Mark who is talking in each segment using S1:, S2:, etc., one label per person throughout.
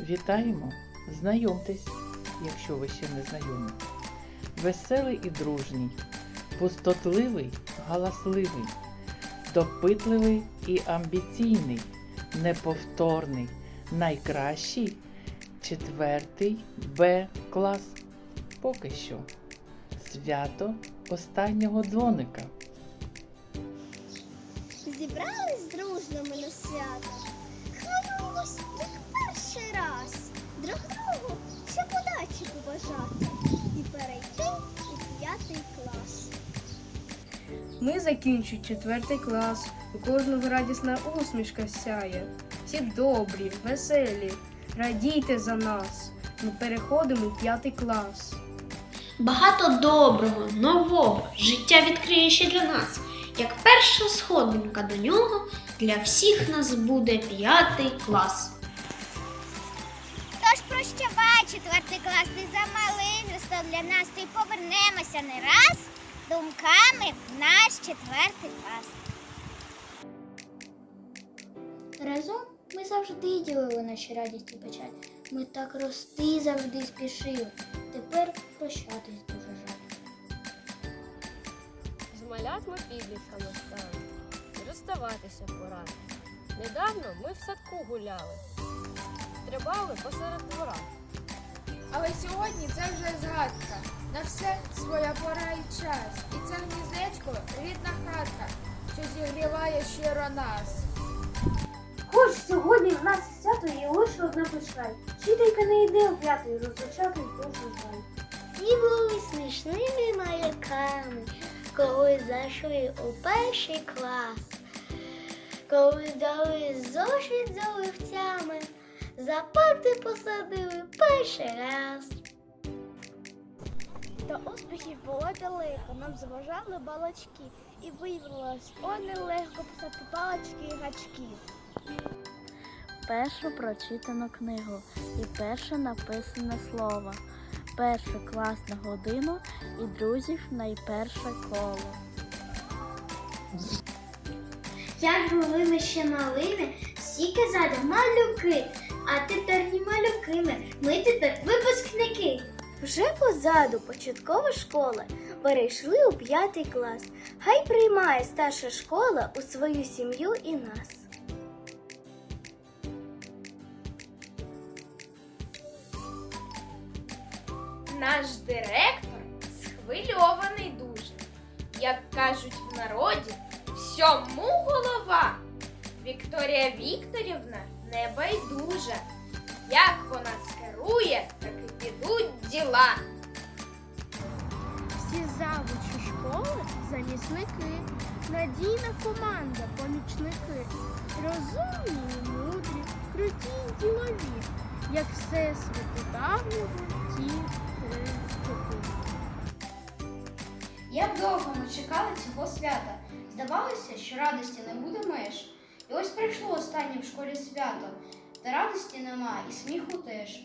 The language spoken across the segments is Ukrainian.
S1: Вітаємо! Знайомтесь, якщо ви ще не знайомі. Веселий і дружній, пустотливий, галасливий, допитливий і амбіційний, неповторний, найкращий, четвертий Б клас. Поки що. Свято останнього дзвоника.
S2: Зібрались дружно ми на свято. Хвилюємось, як перший раз. Друг другу ще подачі побажати і перейти у п'ятий клас.
S3: Ми закінчуємо четвертий клас. У кожного радісна усмішка сяє. Всі добрі, веселі, радійте за нас. Ми переходимо у п'ятий клас.
S4: Багато доброго, нового життя відкриє ще для нас. Як перша сходинка до нього для всіх нас буде п'ятий клас.
S2: Тож прощавай, четвертий клас, ти замалий став для нас. Ти повернемося не раз думками в наш четвертий клас. Разом ми завжди ділили наші радість і печаль. Ми так рости завжди спішили. Тепер прощатись дуже жаль.
S5: З малятми підлітками стали, розставатися пора. Недавно ми в садку гуляли, стрибали посеред двора.
S6: Але сьогодні це вже згадка. На все своя пора і час. І це гніздечко рідна хатка, що зігріває щиро нас.
S7: Хоч сьогодні в нас свято є лише одна печаль. Вчителька не йде у п'ятий, розлучатись дуже жаль.
S2: І були смішними малюками, коли зайшли у перший клас, коли дали зошит за олівцями, за парти посадили перший раз. До успіхів було далеко, нам заважали балачки, і виявилось, о нелегко писати палички і гачки.
S8: першу прочитану книгу і перше написане слово, першу класну годину і друзів найперше коло.
S2: Як були ми ще малими, всі казали малюки, а тепер не малюки ми, ми тепер випускники. Вже позаду початкова школа, перейшли у п'ятий клас. Хай приймає старша школа у свою сім'ю і нас.
S6: Наш директор схвильований дуже. Як кажуть в народі, всьому голова. Вікторія Вікторівна небайдужа. Як вона скерує, так і підуть діла.
S2: Всі завучі школи замісники, надійна команда, помічники, розумні і мудрі, круті й ділові, як все світу давнього ті три роки.
S4: Як довго ми чекали цього свята. Здавалося, що радості не буде меж. І ось прийшло останнє в школі свято. Та радості нема, і сміху теж.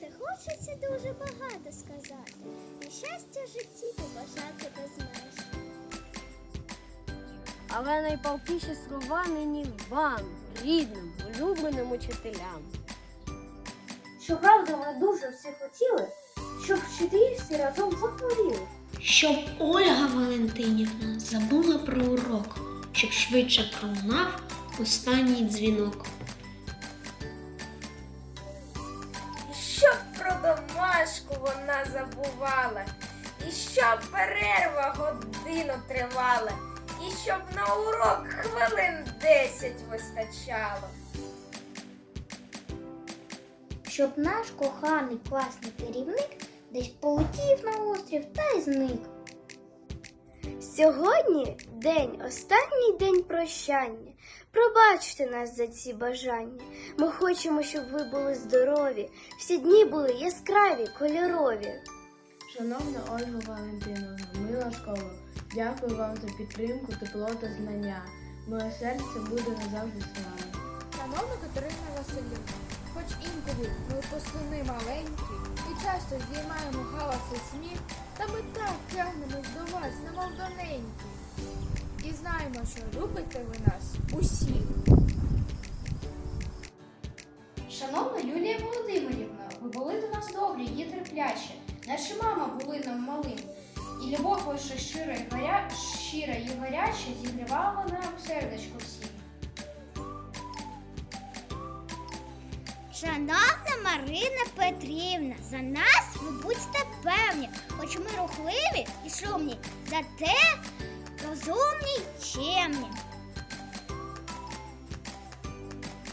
S2: Та хочеться дуже багато сказати, і щастя в житті побажати без меж.
S5: Але найпалкіші слова нині вам, рідним, улюбленим учителям.
S7: Щоправда, ми дуже всі хотіли, щоб вчителі всі разом захворіли.
S4: Щоб Ольга Валентинівна забула про урок, щоб швидше пролунав останній дзвінок.
S6: І щоб про домашку вона забувала, і щоб перерва годину тривала, і щоб на урок хвилин десять вистачало.
S2: Щоб наш коханий класний керівник десь полетів на острів та й зник. Сьогодні день, останній день прощання. Пробачте нас за ці бажання. Ми хочемо, щоб ви були здорові, всі дні були яскраві, кольорові.
S3: Шановна Ольга Валентиновна, мила школа, дякую вам за підтримку, тепло та знання. Моє серце буде назавжди з вами.
S6: Шановна Катерина Васильівна, хоч інколи ми пустуни маленькі і часто здіймаємо галас і сміх, та ми так тягнемось до вас, немов до неньки. І знаємо, що любите ви нас усі.
S4: Шановна Юлія
S3: Володимирівна, ви були до нас добрі і
S2: терплячі. Наші мама
S7: були
S2: нам
S7: малим. І любов
S2: ваша щира і
S3: гаря... щира і гаряча зігрівала нам сердечко всім.
S2: Шановна Марина Петрівна, за нас ви будьте певні, хоч ми рухливі і шумні, зате розумні й чемні.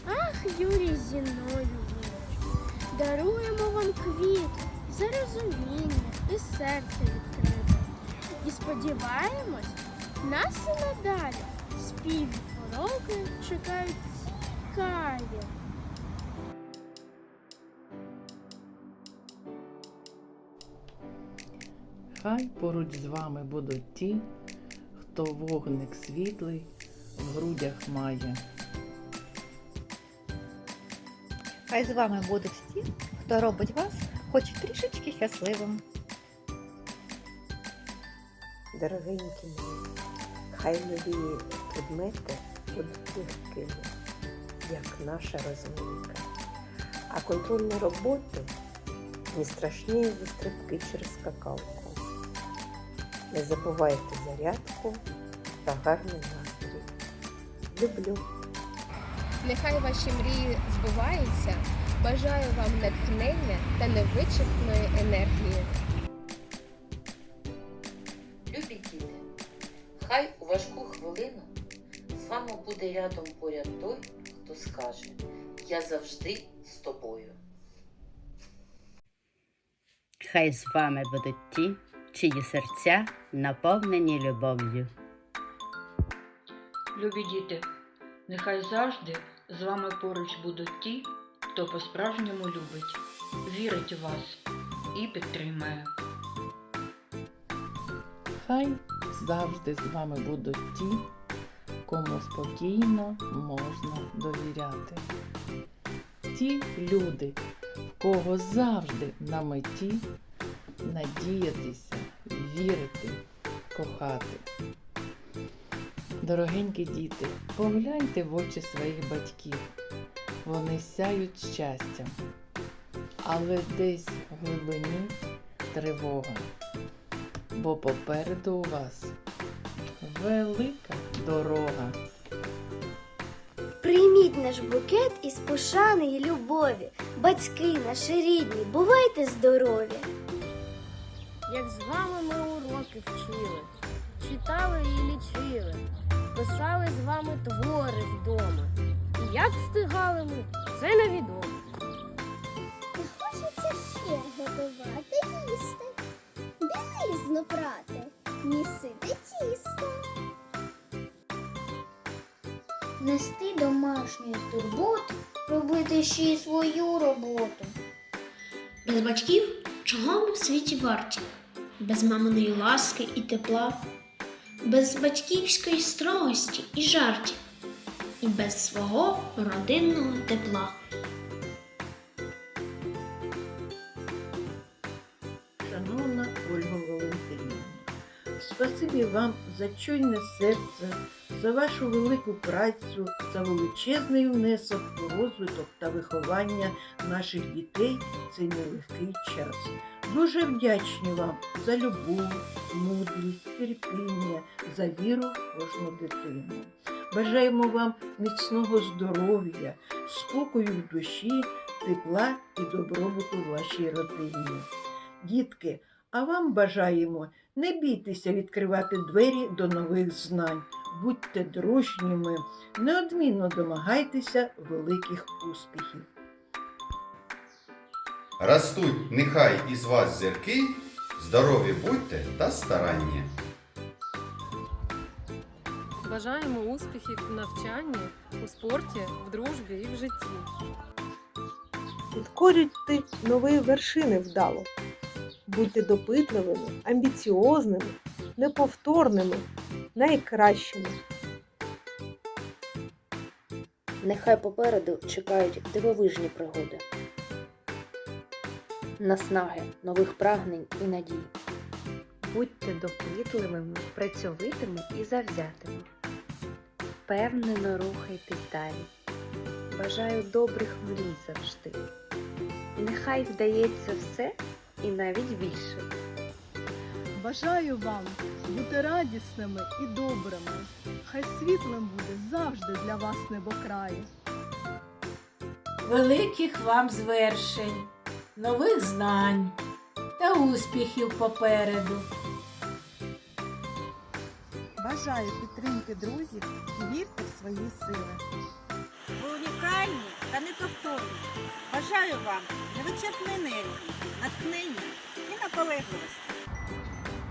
S8: Ах, Юрій Зіною, даруємо вам квіт за розуміння і серце відкрите. І сподіваємось, нас і надалі спів уроки чекають цікаві.
S1: Хай поруч з вами будуть ті, хто вогник світлий в грудях має.
S9: Хай з вами будуть ті, хто робить вас хоч трішечки щасливим.
S10: Дорогенькі мої, хай нові предмети будуть легкими, як наша розумінка. А контрольні роботи не страшні за стрибки через скакалку. Не забувайте зарядку та гарний настрій. Люблю.
S3: Нехай ваші мрії збуваються. Бажаю вам натхнення та невичерпної енергії.
S11: Любі діти, хай у важку хвилину з вами буде рядом поряд той, хто скаже Я завжди з тобою.
S12: Хай з вами будуть ті, чиї серця наповнені любов'ю.
S13: Любі діти, нехай завжди з вами поруч будуть ті, хто по-справжньому любить, вірить у вас і підтримає.
S1: Хай завжди з вами будуть ті, кому спокійно можна довіряти. Ті люди, в кого завжди на меті надіятися, вірити, кохати. Дорогенькі діти, погляньте в очі своїх батьків. Вони сяють щастям, але десь в глибині тривога бо попереду у вас велика дорога.
S2: Прийміть наш букет із пошани й любові. Батьки наші рідні, бувайте здорові!
S5: Уроки вчили, читали і лічили, писали з вами твори вдома. І як встигали ми, це невідомо.
S2: Хочеться ще готувати їсти. Білизну прати, місити тісто. Нести домашню турботу, робити ще й свою роботу.
S4: Без батьків чого ми в світі варті? Без маминої ласки і тепла, без батьківської строгості і жартів, і без свого родинного тепла.
S14: Спасибі вам за чуйне серце, за вашу велику працю, за величезний внесок у розвиток та виховання наших дітей в цей нелегкий час. Дуже вдячні вам за любов, мудрість, терпіння, за віру в кожну дитину. Бажаємо вам міцного здоров'я, спокою в душі, тепла і добробуту вашій родині. Дітки, а вам бажаємо не бійтеся відкривати двері до нових знань. Будьте дружніми, неодмінно домагайтеся великих успіхів.
S15: Ростуть нехай із вас зірки, здорові будьте та старанні.
S16: Бажаємо успіхів в навчанні, у спорті, в дружбі і в житті.
S17: Підкорюйте нові вершини вдало. Будьте допитливими, амбіціозними, неповторними, найкращими.
S18: Нехай попереду чекають дивовижні пригоди, наснаги нових прагнень і надій.
S19: Будьте допитливими, працьовитими і завзятими. Впевнено рухайтесь далі. Бажаю добрих мрій завжди. Нехай вдається все і навіть більше.
S20: Бажаю вам бути радісними і добрими. Хай світлим буде завжди для вас небокрає.
S21: великих вам звершень, нових знань та успіхів попереду.
S22: Бажаю підтримки друзів і вірте в свої сили.
S23: Ви унікальні та неповторні. Бажаю вам невичерпної енергії, натхнення і наполегливості.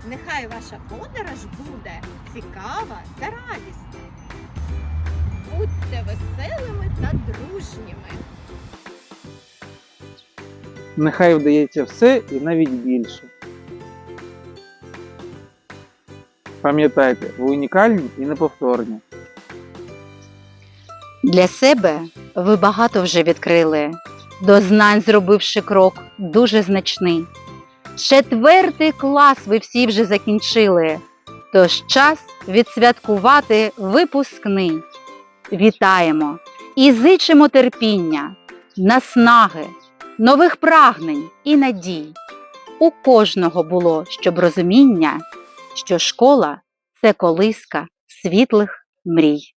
S24: Нехай ваша подорож буде цікава та радісна. Будьте веселими та дружніми.
S25: Нехай вдається все і навіть більше. Пам'ятайте, ви унікальні і неповторні.
S26: Для себе ви багато вже відкрили, до знань зробивши крок дуже значний. Четвертий клас ви всі вже закінчили, тож час відсвяткувати випускний. Вітаємо і зичимо терпіння, наснаги, нових прагнень і надій. У кожного було щоб розуміння, що школа це колиска світлих мрій.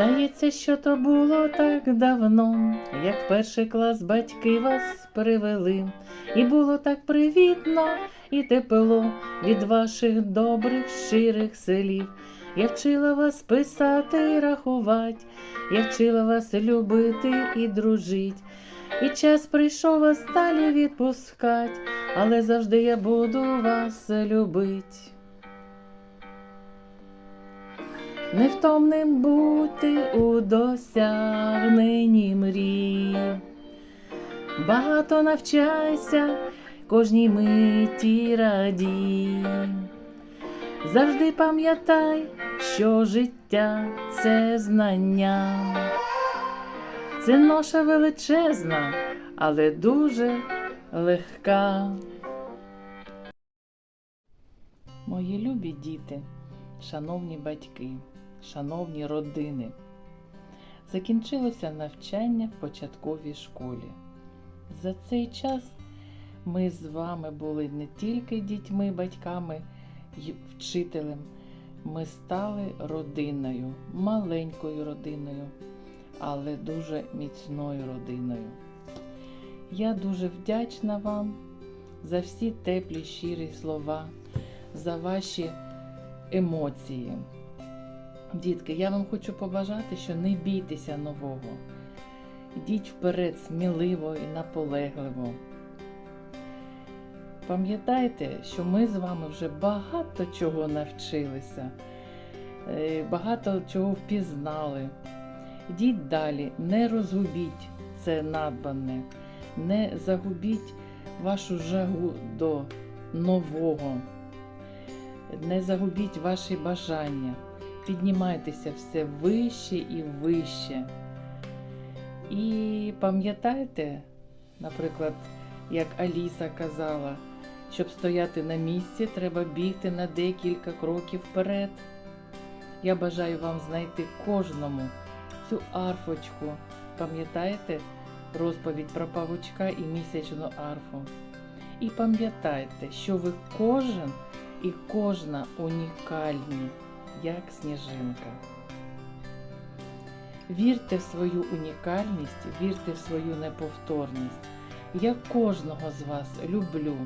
S1: Здається, що то було так давно, як перший клас батьки вас привели, і було так привітно і тепло від ваших добрих, щирих слів. Я вчила вас писати і рахувати, я вчила вас любити і дружить. І час прийшов вас далі відпускать, але завжди я буду вас любить. Невтомним бути у досягненні мрій. Багато навчайся, кожній миті радій. Завжди пам'ятай, що життя це знання. Це ноша величезна, але дуже легка. Мої любі діти, шановні батьки, шановні родини. Закінчилося навчання в початковій школі. За цей час ми з вами були не тільки дітьми, батьками й вчителем, ми стали родиною, маленькою родиною, але дуже міцною родиною. Я дуже вдячна вам за всі теплі щирі слова, за ваші емоції. Дітки, я вам хочу побажати, що не бійтеся нового. Йдіть вперед сміливо і наполегливо. Пам'ятайте, що ми з вами вже багато чого навчилися, е, багато чого впізнали. Йдіть далі, не розгубіть це надбане, не загубіть вашу жагу до нового, не загубіть ваші бажання, піднімайтеся все вище і вище. І пам'ятайте, наприклад, як Аліса казала, щоб стояти на місці, треба бігти на декілька кроків вперед. Я бажаю вам знайти кожному цю арфочку. Пам'ятаєте розповідь про павучка і місячну арфу? І пам'ятайте, що ви кожен і кожна унікальні, як сніжинка. Вірте в свою унікальність, вірте в свою неповторність. Я кожного з вас люблю,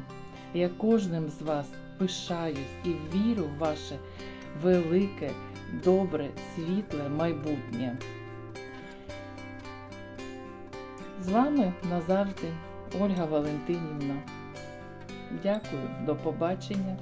S1: я кожним з вас пишаюсь і вірю в ваше велике, добре, світле майбутнє. З вами назавжди Ольга Валентинівна. Дякую, до побачення.